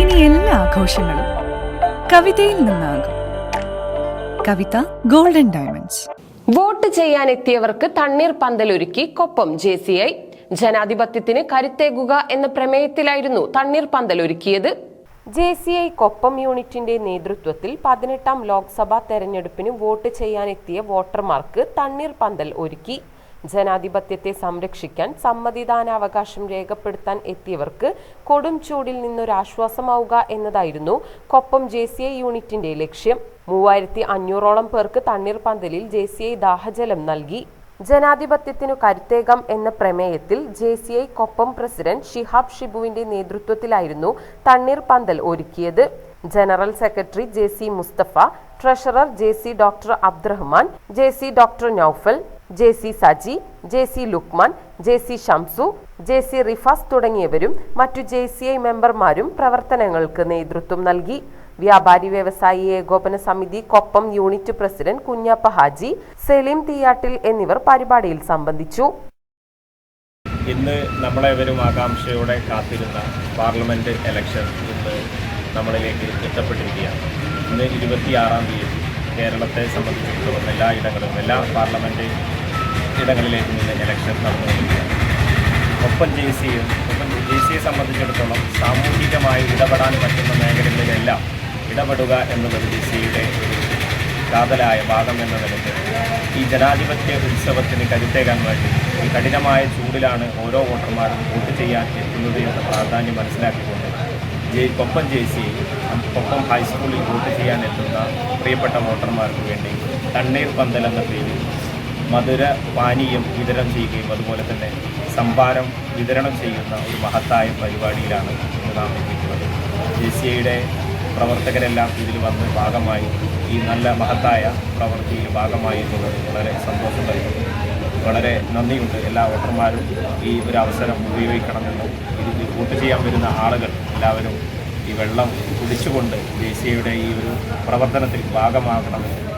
ഇനി എല്ലാ ആഘോഷങ്ങളും കവിതയിൽ നിന്നാകും. കവിത ഗോൾഡൻ ഡയമണ്ട്സ് വോട്ട് ചെയ്യാൻ എത്തിയവർക്ക് തണ്ണീർ പന്തലൊരുക്കി കൊപ്പം ജെ സി ഐ. ജനാധിപത്യത്തിന് കരുത്തേകുക എന്ന പ്രമേയത്തിലായിരുന്നു തണ്ണീർ പന്തലൊരുക്കിയത്. ജെ സി ഐ കൊപ്പം യൂണിറ്റിന്റെ നേതൃത്വത്തിൽ പതിനെട്ടാം ലോക്സഭാ തെരഞ്ഞെടുപ്പിന് വോട്ട് ചെയ്യാനെത്തിയ വോട്ടർമാർക്ക് തണ്ണീർ പന്തൽ ഒരുക്കി. ജനാധിപത്യത്തെ സംരക്ഷിക്കാൻ സമ്മതിദാനാവകാശം രേഖപ്പെടുത്താൻ എത്തിയവർക്ക് കൊടും ചൂടിൽ നിന്നൊരാശ്വാസമാവുക എന്നതായിരുന്നു കൊപ്പം ജെ സി ഐ യൂണിറ്റിന്റെ ലക്ഷ്യം. മൂവായിരത്തി അഞ്ഞൂറോളം പേർക്ക് തണ്ണീർപന്തലിൽ ജെ സി ഐ ദാഹജലം നൽകി. ജനാധിപത്യത്തിനു കരുത്തേകം എന്ന പ്രമേയത്തിൽ J C I Koppam president Shihab ഷിബുവിന്റെ നേതൃത്വത്തിലായിരുന്നു തണ്ണീർ പന്തൽ ഒരുക്കിയത്. General secretary J C Mustafa treasurer J C doctor Abdurahman J C doctor Noufal J C Saji J C Lukman J C Shamsu J C Rifas തുടങ്ങിയവരും മറ്റു J C I മെമ്പർമാരും പ്രവർത്തനങ്ങൾക്ക് നേതൃത്വം നൽകി. വ്യാപാരി വ്യവസായി ഏകോപന സമിതി കൊപ്പം യൂണിറ്റ് പ്രസിഡന്റ് കുഞ്ഞാപ്പ ഹാജി സലീം തീയാട്ടിൽ എന്നിവർ പരിപാടിയിൽ സംബന്ധിച്ചു. ഇന്ന് നമ്മളെവരും ആകാംക്ഷയോടെ കാത്തിരുന്ന പാർലമെന്റ് ഇലക്ഷൻ ഇന്ന് നമ്മളിലേക്ക് എത്തപ്പെട്ടിരിക്കുകയാണ്. ഇന്ന് ഇരുപത്തിയാറാം തീയതി കേരളത്തെ സംബന്ധിച്ചിടത്തോളം എല്ലാ ഇടങ്ങളും എല്ലാ പാർലമെന്റ് ഇടങ്ങളിലേക്കും നിന്ന് ഇലക്ഷൻ നടന്നുകൊണ്ടിരിക്കുകയാണ്. ഒപ്പം ജെ സിയും ഒപ്പം ജെ സിയെ സംബന്ധിച്ചിടത്തോളം സാമൂഹികമായി ഇടപെടാൻ പറ്റുന്ന മേഖലകളിലെല്ലാം ഇടപെടുക എന്നുള്ളത് ജെ സിയുടെ കാതലായ ഭാഗം എന്ന നിലയ്ക്ക് ഈ ജനാധിപത്യ ഉത്സവത്തിന് കരുത്തേകാൻ വേണ്ടി ഈ കഠിനമായ ചൂടിലാണ് ഓരോ വോട്ടർമാരും വോട്ട് ചെയ്യാൻ എത്തുന്നത് എന്ന പ്രാധാന്യം മനസ്സിലാക്കിക്കൊണ്ട് J Koppam J C Koppam ഹൈസ്കൂളിൽ വോട്ട് ചെയ്യാൻ എത്തുന്ന പ്രിയപ്പെട്ട വോട്ടർമാർക്ക് വേണ്ടി തണ്ണീർ പന്തൽ എന്ന പേരിൽ മധുര പാനീയം വിതരണം ചെയ്യുകയും അതുപോലെ തന്നെ സംഭാരം വിതരണം ചെയ്യുന്ന ഒരു മഹത്തായ പരിപാടിയിലാണ് നാം എത്തിയിട്ടുള്ളത്. ജെ സി ഐയുടെ പ്രവർത്തകരെല്ലാം ഇതിൽ വന്ന് ഭാഗമായി ഈ നല്ല മഹത്തായ പ്രവൃത്തിയിൽ ഭാഗമായി എന്നുള്ളത് വളരെ സന്തോഷം തരുന്നു വളരെ നന്ദിയുണ്ട് എല്ലാ വോട്ടർമാരും ഈ ഒരു അവസരം ഉപയോഗിക്കണമെന്നും. ഇതിൽ വോട്ട് ചെയ്യാൻ വരുന്ന ആളുകൾ എല്ലാവരും ഈ വെള്ളം കുടിച്ചുകൊണ്ട് ജെ സി ഐയുടെ ഈ ഒരു പ്രവർത്തനത്തിൽ ഭാഗമാകണമെന്ന്